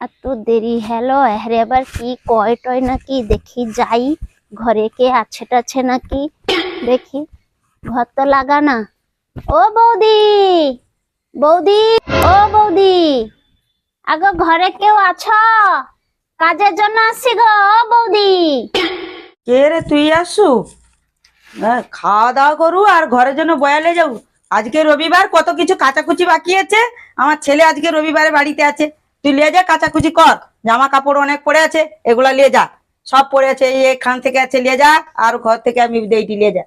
এত দেরি? হ্যালো হ্যারে আবার কি? কয় টয় নাকি? দেখি যাই। ঘরে কে আছে টাছে নাকি? দেখি। ঘর তো লাগা না। ও বৌদি! বৌদি! ও বৌদি! আগো, ঘরে কেউ আছো? কাজের জন্য আসি গো, ও বৌদি! কে রে তুই আসু? খাওয়া দাওয়া করু আর ঘরের জন্য বয়ালে যাও আজকে রবিবার, কত কিছু কাচাকুচি বাকি আছে? আমার ছেলে আজকে রবিবারে বাড়িতে আছে। তুই নিয়ে যা কাচাকুচি কর। জামা কাপড় অনেক পড়ে আছে এগুলা নিয়ে যা। সব পড়ে আছে এই এখান থেকে আছে নিয়ে যা আর ঘর থেকে আমি দেইটি নিয়ে যা।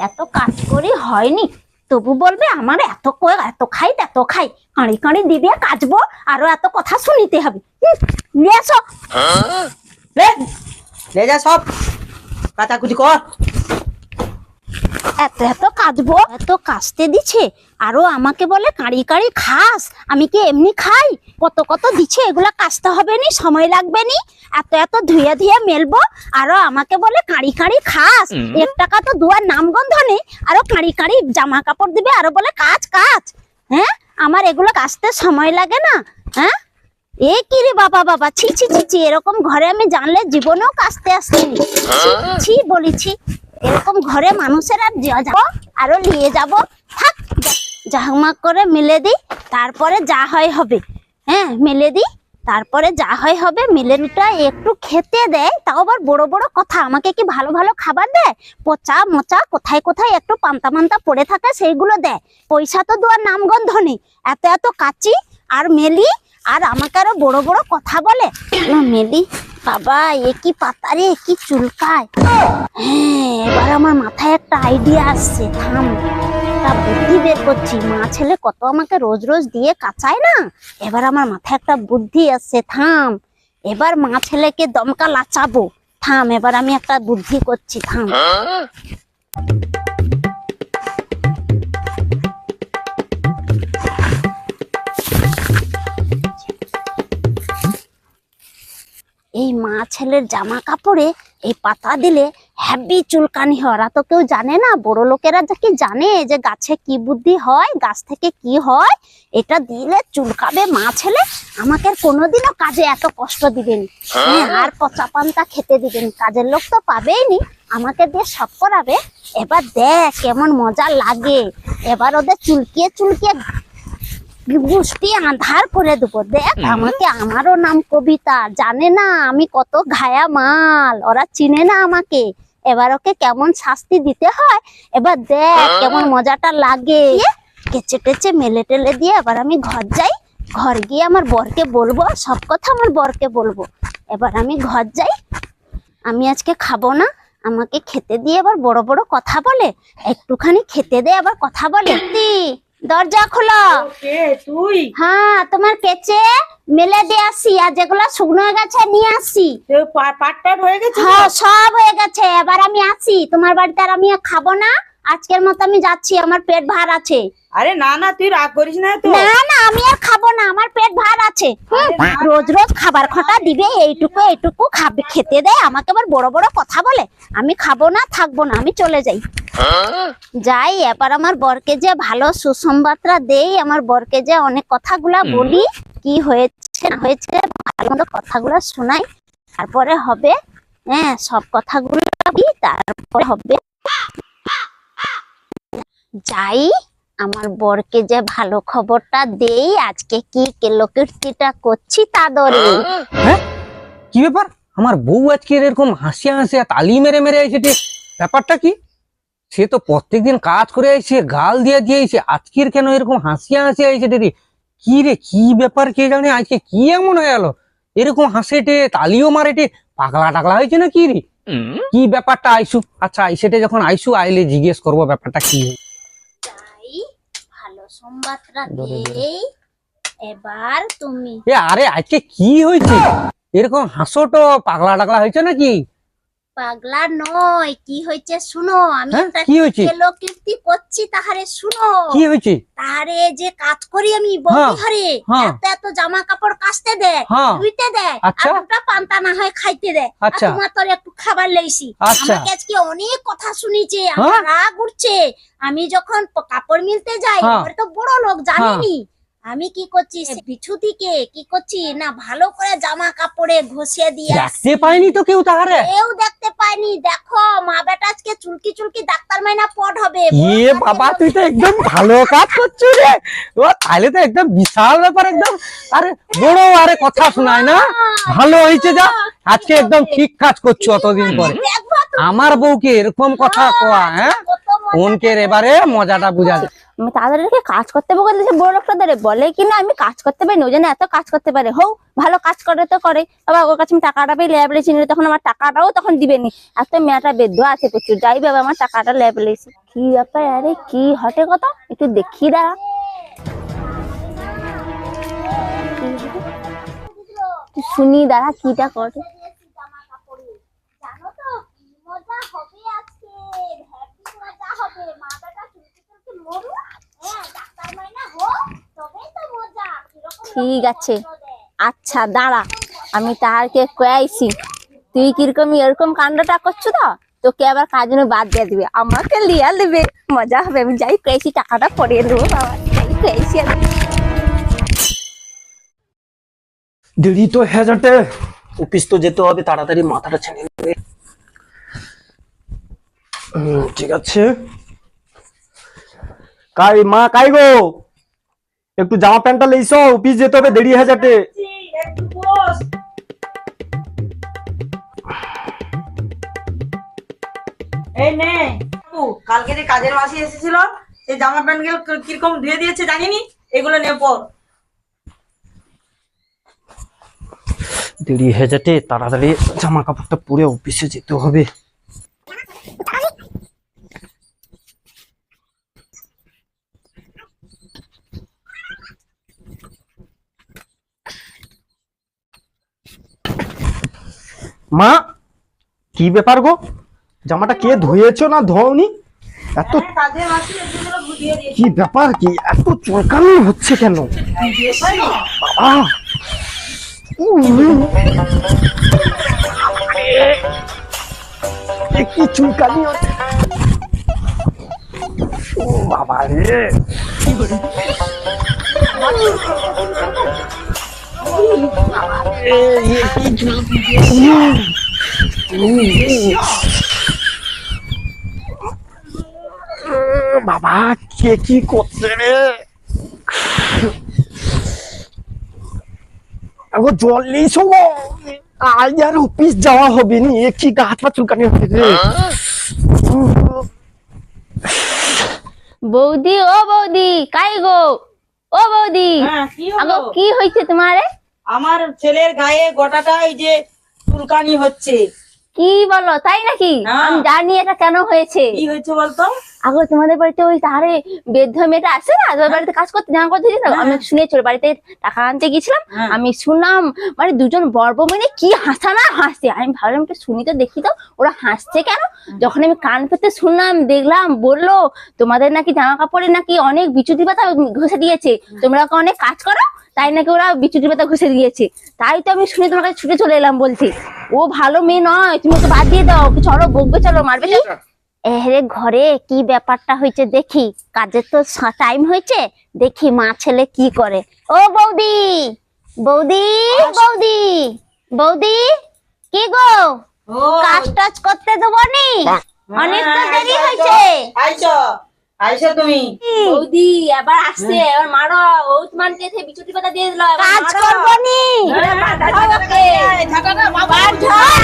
এত কাজ করি হয়নি। তবু বলবে আমার এত ক- এত খাই এত খাই। কাঁড়ি কাঁড়ি দিবে কাচবো আরও এত কথা শুনিতে হবে। নিয়ে এসো লে নিয়ে যা সব। কাচাকুচি কর। এত এত কাচবো এত কাচতে দিছে। আরও আমাকে বলে কাঁড়ি কাঁড়ি খাস আমি কি এমনি খাই? কত কত দিচ্ছে এগুলা কাচতে হবে নি সময় লাগবে নি? এত এত ধুয়ে ধুয়ে মেলবো আরও আমাকে বলে কাঁড়ি কাঁড়ি খাস এক টাকা তো দুয়ার নামগন্ধ নেই আরও কাঁড়ি কাঁড়ি জামা কাপড় দিবে আরও বলে কাজ কাজ হ্যাঁ? আমার এগুলো কাচতে সময় লাগে না হ্যাঁ? এ কি রে বাবা বাবা ছি ছি ছি ছি এরকম ঘরে আমি জানলে জীবনেও কাচতে আসতেনি ছি, ছি বলেছি। এরকম ঘরে মানুষের আর যাব, আরও নিয়ে যাব। থাক জামা করে মেলে দিই, তারপরে যা হয় হবে। হ্যাঁ মেলে দিই, তারপরে যা হয় হবে মিলেনটা একটু খেতে দেয়। তাও আবার বড় বড় কথা, আমাকে কি ভালো ভালো খাবার দেয়? পচা মোচা, কোথায় কোথায় একটু পান্তা মান্তা পড়ে থাকে, সেইগুলো দেয়। পয়সা তো দেওয়ার নামগন্ধ নেই। এত এত কাচি আর মেলি, আর আমাকে আরও বড় বড় কথা বলে। মেলি বাবা, এ কি পাতারে এ কি চুলকায়? হ্যাঁ এবার আমার মাথায় একটা আইডিয়া আসছে, থাম। তা বুদ্ধি বের করছি, মা ছেলে কত আমাকে রোজ রোজ দিয়ে কাচায় না? এবার আমার মাথায় একটা বুদ্ধি আসছে, থাম। এবার মা ছেলেকে দমকা লাচাবো। থাম, এবার আমি একটা বুদ্ধি করছি, থাম। এই মা ছেলের জামা কাপড়ে এই পাতা দিলে হ্যাভি চুলকানি হয়। ওরা তো কেউ জানে না। বড় লোকেরা যা কি জানে যে গাছে কি বুদ্ধি হয় গাছ থেকে কি হয় এটা দিলে চুলকাবে মা ছেলে। আমাকে আর কোনোদিনও কাজে এত কষ্ট দিবেন। হ্যাঁ? আর পচা পান্তা খেতে দিবেন। কাজের লোক তো পাবেই নি আমাকে দিয়ে সব করাবে। এবার দেখ কেমন মজা লাগে। এবার ওদের চুলকিয়ে চুলকিয়ে গুষ্টি আধার করে দেবো। দেখ আমাকে আমারও নাম কবিতা। জানে না আমি কত ঘায়া মাল। ওরা চিনে না আমাকে। এবার ওকে কেমন শাস্তি দিতে হয়? এবার দেখ কেমন মজাটা লাগে। কেচে টেচে মেলে টেলে দিয়ে এবার আমি ঘর যাই। ঘর গিয়ে আমার বরকে বলব সব কথা আমার বরকে বলব। এবার আমি ঘর যাই। আমি আজকে খাব না। আমাকে খেতে দিয়ে আবার বড় বড় কথা বলে। একটুখানি খেতে দে আবার কথা বলে। দরজা খোলো। তুই? হ্যাঁ তোমার কেচে মেলে দিয়ে আসি আর যেগুলো শুকনো হয়ে গেছে নিয়ে আসি। পাটটা হয়ে গেছে হ্যাঁ সব হয়ে গেছে এবার আমি আসি। তোমার বাড়িতে আর আমি খাব না। আজকের মতো আমি যাচ্ছি আমার পেট ভার আছে। আরে না না তুই রাগ করিস না তো। না না আমি আর খাব না আমার পেট ভার আছে। রোজ রোজ খাবার খটা দিবে এইটুকু এইটুকু খাবে খেতে দেয় আমাকে আবার বড় বড় কথা বলে। আমি খাব না থাকব না আমি চলে যাই। যাই এবার আমার বরকে যে ভালো সুসংবাদটা দেই আমার বরকে যে অনেক কথাগুলা বলি কি হয়েছে না হয়েছে ভালো মন্দ কথাগুলো শোনাই। তারপরে হবে হ্যাঁ সব কথাগুলো বলি, তারপরে হবে যাই আমার বরকে যে ভালো খবরটা দেই আজকে কি কেলোকীর্তিটা করছি তা দরে হ্যাঁ? কি ব্যাপার? আমার বউ আজকে এরকম হাসিয়া হাসিয়া তালি মেরে মেরে এসেছে। ব্যাপারটা কি? সে তো প্রত্যেকদিন কাজ করে এসে গাল দিয়ে দিয়েছে আজকের কেন এরকম হাসিয়া হাসিয়া এসেছে রে? কি রে কি ব্যাপার কে জানে আজকে কি এমন হয়ে গেল? এরকম হাসেটে তালিও মারেটে পাগলা টাগলা হয়েছে না কি রে কি ব্যাপারটা আইসু? আচ্ছা আইসেটে যখন আইসু আইলে জিজ্ঞেস করব ব্যাপারটা কি ভালো সোমবার রাতে। এবার তুমি এ আরে আজকে কি হয়েছে? এরকম হাসো তো পাগলা টাগলা হয়েছে নাকি? পাগলা নয় কি হয়েছে শুনো? আমি হ্যাঁ একটা কি হয়েছে? কেলোকীর্তি করছি তাহারে শুনো। কি হয়েছে? তাহারে যে কাজ করি আমি বৌদি ঘরে হ্যাঁ। এত এত জামা কাপড় কাচতে দেয় হ্যাঁ। ধুইতে দেয় আর আচ্ছা। দুটা পান্তা না হয় খাইতে দেয় আর আচ্ছা। তোমার তোর একটু খাবার লেইছি। আচ্ছা। আমাকে আজকে অনেক কথা শুনিছে আমার রাগ উঠছে। আমি যখন প- কাপড় মিলতে যাই হ্যাঁ। আমার তো বড় লোক জানেনি? আমি কি করছি পিছু দিকে কি করছি? না ভালো করে জামা কাপড়ে ঘষে দিয়ে আসছি। দেখতে পাইনি তো কেউ তাহারে। কেউ দেখতে পায়নি দেখো মা বেটা আজকে চুলকি চুলকি ডাক্তার মাইনা পট হবে। ইয়ে বাবা তুই তো একদম ভালো কাজ করছ রে। ও তাহলে তো একদম বিশাল ব্যাপার একদম। আরে বড় আরে কথা শোনায় না। ভালো হয়েছে যা। আজকে একদম ঠিক কাজ করছ অতদিন পরে। আমার বউকে এরকম কথা কোয়া হ্যাঁ? ফোনকে এবারে মজাটা বুঝা যায়। আমি তাদেরকে কাজ করতে বলে সে বড় লোকটাদের বলে কি না, আমি কাজ করতে পারি না এত কাজ করতে পারে। হোক ভালো কাজ করে তো করে। আবার ওর কাছে আমি টাকাটা পেয়ে লেবেলে চিনি তখন আমার টাকাটাও তখন দিবেনি। এত মেয়েটা বেদ্য আছে প্রচুর। যাই বাবা, আমার টাকাটা লেবেলে কি ব্যাপার, আরে কি হটে কথা একটু দেখি দাঁড়া শুনি দাঁড়া কিটা করে হবে আজকে হ্যাপি মজা হবে। মা বেটা চুলকি চুলকি মরু হ্যাঁ ঠিক আছে। আচ্ছা দাঁড়া, আমি তাহারকে কয়াইছি। তুই কীরকম এরকম কাণ্ডটা করছ তো? তোকে আবার কাজ বাদ দিয়ে দিবে? আমাকে লিয়া দেবে। মজা হবে, আমি যাই কয়েছি টাকাটা পড়িয়ে দেবো, বাবা। কয়েছি দেরি তো হাজারটে অফিস তো যেতে হবে, তাড়াতাড়ি মাথাটা ছেড়ে নেবে ঠিক আছে। কাই মা কাই গো? একটু জামা প্যান্টটা লইছো অফিস যেতে হবে দেরি একটু বস। এই নে কালকে যে কাজের মাসি এসেছিল সেই জামা প্যান্টগুলো কীরকম ধুয়ে দিয়েছে জানিনি? এগুলো নে পর। দেরি হাজারটে তাড়াতাড়ি জামা কাপড়টা পরে অফিসে যেতে হবে। মা কি ব্যাপার গো? জামাটা কে ধুয়েছো না ধোনি এত হ্যাঁ, কি ব্যাপার কি? এত চুলকানি হচ্ছে কেন? বাবা! এ কি চুলকানি ও বাবা রে! বাবা কে কি করছে রে? আগো জল নেই গো আজ আর অফিস যাওয়া হবে নি। কি গা হাত পা চুলকানি হচ্ছে রে বৌদি ও বৌদি কাই গো? ও বৌদি হ্যাঁ আগো কি হয়েছে তোমারে? আমার ছেলের গায়ে গোটাটা এই যে চুলকানি হচ্ছে। কি বলো তাই নাকি। আমি জানি এটা কেন হয়েছে। কি হয়েছে বলতো? আগো তোমাদের বাড়িতে ওই তাহারে বেদ্ধ মেয়েটা আছে না? তোমার বাড়িতে কাজ করতে জামা করতে যেতাম আমি শুনেছি ওর বাড়িতে টাকা আনতে গেছিলাম হ্যাঁ। আমি শুনলাম মানে দুজন বর্ব মানে কি হাসা না হাসছে আমি ভাবলাম একটু শুনি তো দেখি তো ওরা হাসছে কেন? যখন আমি কান পেতে শুনলাম দেখলাম বলল তোমাদের নাকি জামা কাপড়ে নাকি অনেক বিচুতি পাতা ঘষে দিয়েছে? তোমরা ওকে অনেক কাজ করো তাই নাকি ওরা বিচুতি পাতা ঘষে দিয়েছে? তাই তো আমি শুনে তোমার কাছে ছুটে চলে এলাম বলছি। ও ভালো মেয়ে নয় তুমি ওকে বাদ দিয়ে দাও চলো বকবে চলো মারবে চলো। এরে ঘরে কি ব্যাপারটা হয়েছে দেখি। কাজের তো টাইম হয়েছে দেখি মা ছেলে কি করে। ও বৌদি বৌদি বৌদি বৌদি কি গো? কাজ টাজ করতে দেবো নি? অনেক তো দেরি হয়েছে। আইছো আইছো তুমি। বৌদি এবার আসছে এবার মারো। ও তোমার দিয়ে বিচুটি পাতা দিয়ে দিল কাজ। করব নি? হ্যাঁ, বাড় ঝড়।